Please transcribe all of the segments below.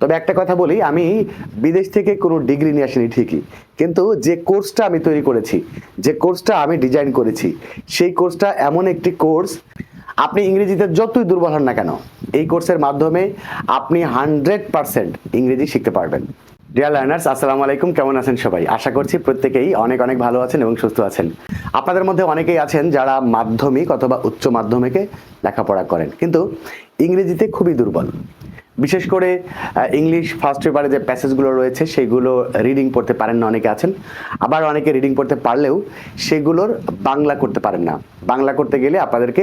তবে একটা কথা বলি, আমি বিদেশ থেকে কোনো ডিগ্রি নিয়ে আসিনি ঠিকই, কিন্তু যে কোর্সটা আমি তৈরি করেছি, যে কোর্সটা আমি ডিজাইন করেছি, সেই কোর্সটা এমন একটি কোর্স, আপনি ইংরেজিতে যতই দুর্বল হন না কেন, এই কোর্সের মাধ্যমে আপনি হান্ড্রেড পারসেন্ট ইংরেজি শিখতে পারবেন। ডিয়ার লার্নার্স, আসসালামু আলাইকুম, কেমন আছেন সবাই? আশা করছি প্রত্যেকেই অনেক অনেক ভালো আছেন এবং সুস্থ আছেন। আপনাদের মধ্যে অনেকেই আছেন যারা মাধ্যমিক অথবা উচ্চ মাধ্যমিকে লেখাপড়া করেন, কিন্তু ইংরেজিতে খুবই দুর্বল। বিশেষ করে ইংলিশ ফার্স্ট পেপারে যে প্যাসেজগুলো রয়েছে, সেগুলো রিডিং পড়তে পারেন না, অনেকে আছেন। আবার অনেকে রিডিং পড়তে পারলেও সেগুলোর বাংলা করতে পারেন না। বাংলা করতে গেলে আপনাদেরকে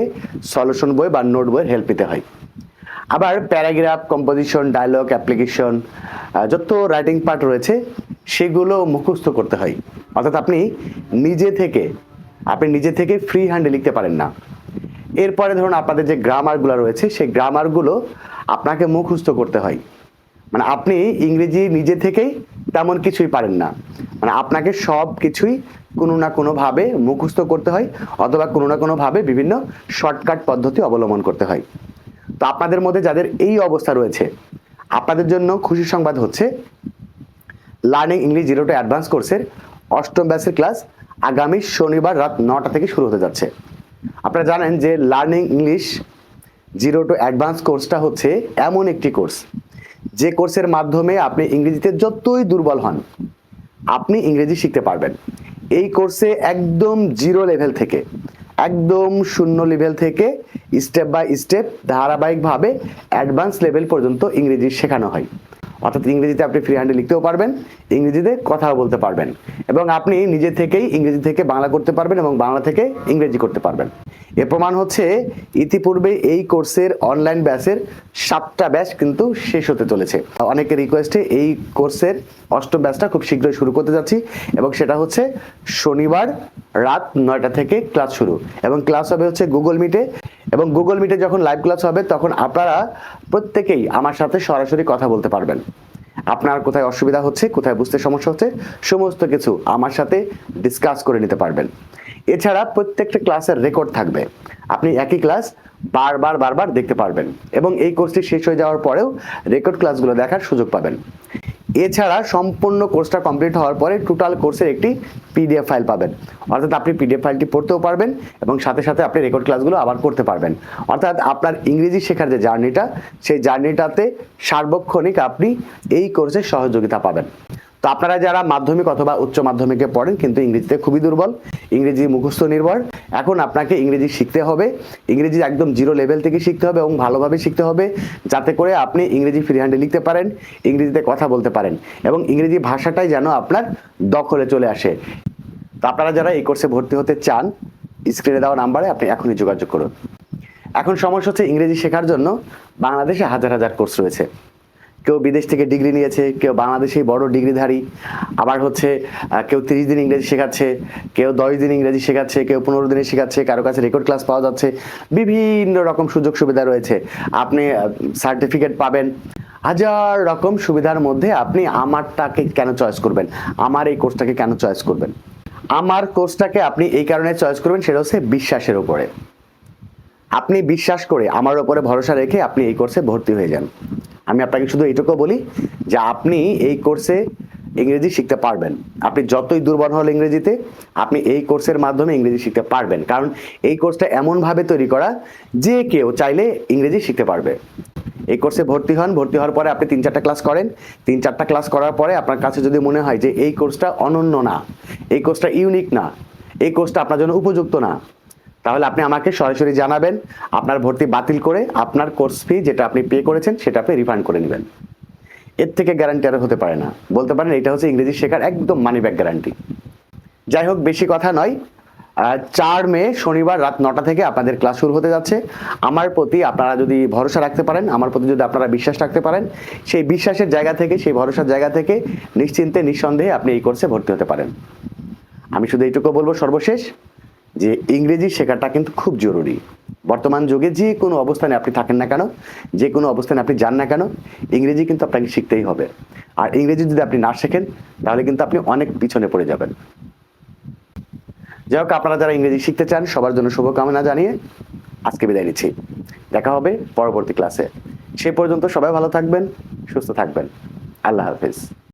সলিউশন বই বা নোট বইয়ের হেল্প নিতে হয়। আবার প্যারাগ্রাফ কম্পোজিশন ডায়লগ অ্যাপ্লিকেশন যত রাইটিং পার্ট রয়েছে, সেগুলো মুখস্থ করতে হয়। অর্থাৎ আপনি নিজে থেকে, আপনি নিজে থেকে ফ্রি হ্যান্ডে লিখতে পারেন না। এরপরে ধরুন আপনাদের যে গ্রামারগুলো রয়েছে, সেই গ্রামারগুলো আপনাকে মুখস্থ করতে হয়। মানে আপনি ইংরেজি নিজে থেকেই তেমন কিছুই পারেন না। মানে আপনাকে সব কিছুই কোনো না কোনোভাবে মুখস্থ করতে হয়, অথবা কোনো না কোনোভাবে বিভিন্ন শর্টকাট পদ্ধতি অবলম্বন করতে হয়। তো আপনাদের মধ্যে যাদের এই অবস্থা রয়েছে, আপনাদের জন্য খুশি সংবাদ হচ্ছে learning English zero to advance কোর্সের অষ্টম ব্যাচের ক্লাস আগামী শনিবার রাত নটা থেকে শুরু হতে যাচ্ছে। আপনারা জানেন যে learning English zero to advance কোর্সটা হচ্ছে এমন একটি কোর্স যে কোর্সের মাধ্যমে আপনি ইংরেজিতে যতই দুর্বল হন, আপনি ইংরেজি শিখতে পারবেন। এই কোর্সে একদম জিরো লেভেল থেকে, একদম শূন্য লেভেল থেকে স্টেপ বাই স্টেপ ধারাবাহিকভাবে অ্যাডভান্স লেভেল পর্যন্ত ইংরেজি শেখানো হয়। অর্থাৎ ইংরেজিতে আপনি ফ্রি হ্যান্ডে লিখতেও পারবেন, ইংরেজিতে কথাও বলতে পারবেন। এবং আপনি নিজে থেকেই ইংরেজি থেকে বাংলা করতে পারবেন এবং বাংলা থেকে ইংরেজি করতে পারবেন। এর প্রমাণ হচ্ছে, ইতিপূর্বে এই কোর্সের অনলাইন ব্যাচের সাতটা ব্যাচ কিন্তু শেষ হতে চলেছে। অনেকের রিকোয়েস্টে এই কোর্সের অষ্টম ব্যাচটা খুব শীঘ্রই শুরু করতে যাচ্ছি এবং সেটা হচ্ছে শনিবার রাত নয়টা থেকে ক্লাস শুরু। এবং ক্লাস হবে হচ্ছে গুগল মিটে এবং গুগল মিটে যখন লাইভ ক্লাস হবে, তখন আপনারা প্রত্যেকেই আমার সাথে সরাসরি কথা বলতে পারবেন। আপনার কোথায় অসুবিধা হচ্ছে, কোথায় বুঝতে সমস্যা হচ্ছে, সমস্ত কিছু আমার সাথে ডিসকাস করে নিতে পারবেন। এছাড়া প্রত্যেকটা ক্লাসের রেকর্ড থাকবে। আপনি একই ক্লাস বারবার বারবার দেখতে পারবেন। এবং এই কোর্সটি শেষ হয়ে যাওয়ার পরেও রেকর্ড ক্লাসগুলো দেখার সুযোগ পাবেন। এছাড়া সম্পূর্ণ কোর্সটা কমপ্লিট হওয়ার পরে টোটাল কোর্সের একটি পিডিএফ ফাইল পাবেন। অর্থাৎ আপনি পিডিএফ ফাইলটি পড়তেও পারবেন এবং সাথে সাথে আপনি রেকর্ড ক্লাসগুলো আবার করতে পারবেন। অর্থাৎ আপনার ইংরেজি শেখার যে জার্নিটা সেই জার্নিটাতে সার্বক্ষণিক আপনি এই কোর্সের সহযোগিতা পাবেন। তো আপনারা যারা মাধ্যমিক অথবা উচ্চ মাধ্যমিকে পড়েন কিন্তু ইংরেজিতে খুবই দুর্বল, ইংরেজি মুখস্থ নির্ভর। এখন আপনাকে ইংরেজি শিখতে হবে, ইংরেজি একদম জিরো লেভেল থেকে শিখতে হবে এবং ভালোভাবে শিখতে হবে যাতে করে আপনি ইংরেজি ফ্রি হ্যান্ডে লিখতে পারেন, ইংরেজিতে কথা বলতে পারেন এবং ইংরেজি ভাষাটাই যেন আপনার দখলে চলে আসে। তো আপনারা যারা এই কোর্সে ভর্তি হতে চান, স্ক্রিনে দেওয়া নাম্বারে আপনি এখনই যোগাযোগ করুন। এখন সমস্যা হচ্ছে ইংরেজি শেখার জন্য বাংলাদেশে হাজার হাজার কোর্স রয়েছে। কেউ বিদেশ থেকে ডিগ্রি নিয়েছে, কেউ বাংলাদেশেই বড় ডিগ্রিধারী, আবার হচ্ছে কেউ তিরিশ দিন ইংরেজি শেখাচ্ছে, কেউ দশ দিন ইংরেজি শেখাচ্ছে, কেউ পনেরো দিনে শেখাচ্ছে, কারও কাছে রেকর্ড ক্লাস পাওয়া যাচ্ছে, বিভিন্ন রকম সুযোগ সুবিধা রয়েছে। আপনি সার্টিফিকেট পাবেন। হাজার রকম সুবিধার মধ্যে আপনি আমারটাকে কেন চয়েস করবেন? আমার এই কোর্সটাকে কেন চয়েস করবেন? আমার কোর্সটাকে আপনি এই কারণে চয়েস করবেন, সেটা হচ্ছে বিশ্বাসের উপরে। আপনি বিশ্বাস করে, আমার উপরে ভরসা রেখে আপনি এই কোর্সে ভর্তি হয়ে যান। আমি আপনাকে শুধু এইটুকু বলি যে আপনি এই কোর্সে ইংরেজি শিখতে পারবেন। আপনি যতই দুর্বল হল ইংরেজিতে, আপনি এই কোর্সের মাধ্যমে ইংরেজি শিখতে পারবেন। কারণ এই কোর্সটা এমনভাবে তৈরি করা যে কেউ চাইলে ইংরেজি শিখতে পারবে। এই কোর্সে ভর্তি হন, ভর্তি হওয়ার পরে আপনি তিন চারটা ক্লাস করেন। তিন চারটা ক্লাস করার পরে আপনার কাছে যদি মনে হয় যে এই কোর্সটা অনন্য না, এই কোর্সটা ইউনিক না, এই কোর্সটা আপনার জন্য উপযুক্ত না তাহলে আপনি আমাকে সরাসরি জানাবেন, আপনার ভর্তি বাতিল করে আপনার কোর্স ফি যেটা আপনি পে করেছেন সেটা আপনি রিফান্ড করে নেবেন। এর থেকে গ্যারান্টি আর হতে পারে না। বলতে পারেন এটা হচ্ছে ইংরেজি শেখার একদম মানি ব্যাক গ্যারান্টি যাই হোক, বেশি কথা নয়। চার মে, শনিবার রাত নটা থেকে আপনাদের ক্লাস শুরু হতে যাচ্ছে। আমার প্রতি আপনারা যদি ভরসা রাখতে পারেন, আমার প্রতি যদি আপনারা বিশ্বাস রাখতে পারেন, সেই বিশ্বাসের জায়গা থেকে, সেই ভরসার জায়গা থেকে নিশ্চিন্তে, নিঃসন্দেহে আপনি এই কোর্সে ভর্তি হতে পারেন। আমি শুধু এইটুকু বলব সর্বশেষ। যে ইংরেজি শেখাটা কিন্তু খুব জরুরি। বর্তমান যুগে যে কোনো অবস্থানে আপনি থাকেন না কেন, যে কোনো অবস্থানে আপনি যান না কেন, ইংরেজি কিন্তু আপনাকে শিখতেই হবে। আর ইংরেজি যদি আপনি না শেখেন, তাহলে কিন্তু আপনি অনেক পিছনে পড়ে যাবেন। যাই হোক, আপনারা যারা ইংরেজি শিখতে চান, সবার জন্য শুভকামনা জানিয়ে আজকে বিদায় নিচ্ছি। দেখা হবে পরবর্তী ক্লাসে। সে পর্যন্ত সবাই ভালো থাকবেন, সুস্থ থাকবেন। আল্লাহ হাফেজ।